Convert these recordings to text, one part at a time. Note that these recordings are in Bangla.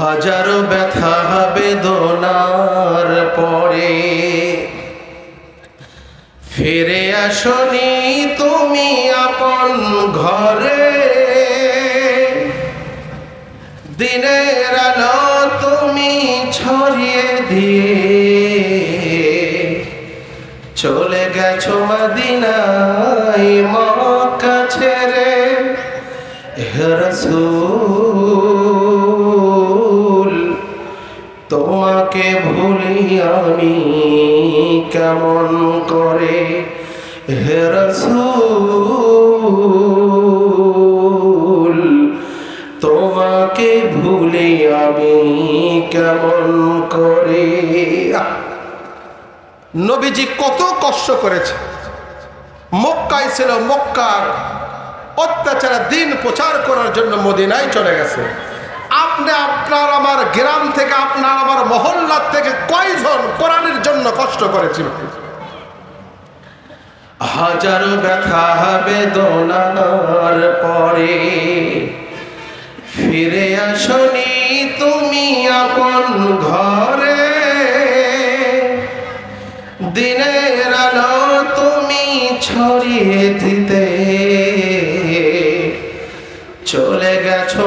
হাজারো ব্যথা বেদনার পরে। ফিরে আসনি তুমি আপন ঘরে। দিনের আলো তুমি ছড়িয়ে দিয়ে। চলে গেছো মদিনায় মক্কা ছেড়ে। হে রাসূল তোমাকে ভুলি আমি কেমন করে? হে রাসূল, তোমাকে ভুলি আমি কেমন করে? নবীজি কত কষ্ট করেছে। মক্কায় ছিল মক্কার অত্যাচার দিন প্রচার করার জন্য মদিনায় চলে গেছে। আপনি আপনার আমার গ্রাম থেকে, আপনার আমার মহল্লার থেকে কয়জন কোরআনের জন্য কষ্ট করেছিল? হাজারো ব্যথা বেদনার পরে। ফিরে আসনি তুমি আপন ঘরে। দিনের আলো তুমি ছড়িয়ে দিতে। চলে গেছো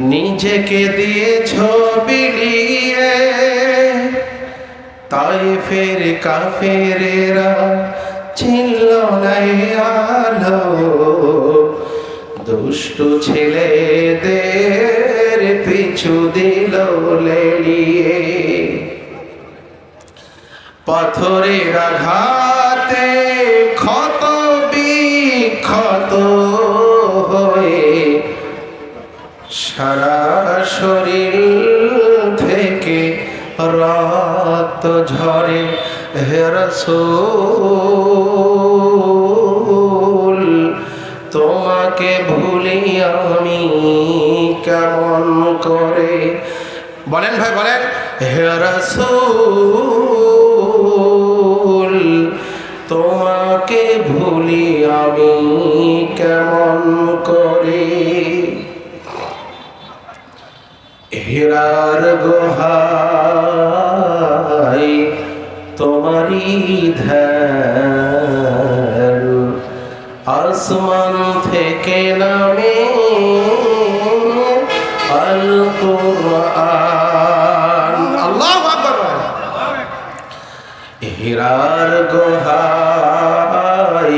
নিজেকে দিয়েছ বিলিয়ে। তাই ফের কাফেরেরা ছিল আলো। দুষ্টু ছেলেদের পিছু দিল লেলিয়ে। পাথরের আঘাতে রক্ত ঝরে, হে তোমাকে ভুলি আমি কেমন করে? বলেন ভাই, বলেন। হে তোমাকে ভুলি আমি কেমন করে? হীরার গোহাই তোমারি ধ্যান। আসমান থেকে নামে আল কোরআন আল্লাহু। হীরার গোহাই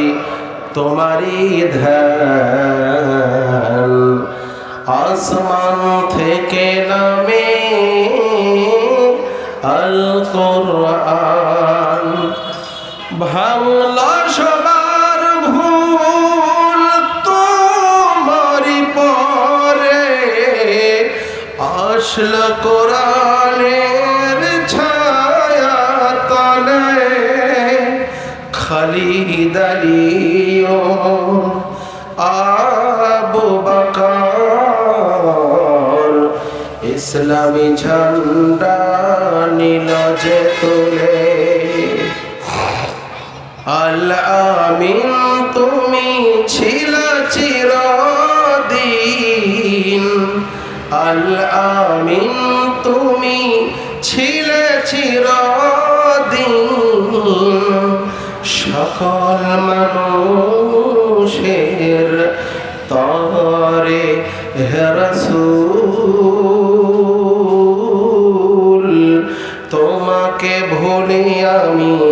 তোমারি ধ্যান। আসমান থেকে নামে আল কোরআন ভাঙল সবার ভুল তোমারি পরে আসল কোরআনের ছায়া তলে। খালিদ আলিও আবু বকর, ইসলামী ঝান্ডা নীল যে তোলে। আল আমিন তুমি ছিল চিরদিন। আল আমিন তুমি ছিলে চিরদিন। সকল মানুষের তরে হে রাসূল, তোমাকে ভুলি আমি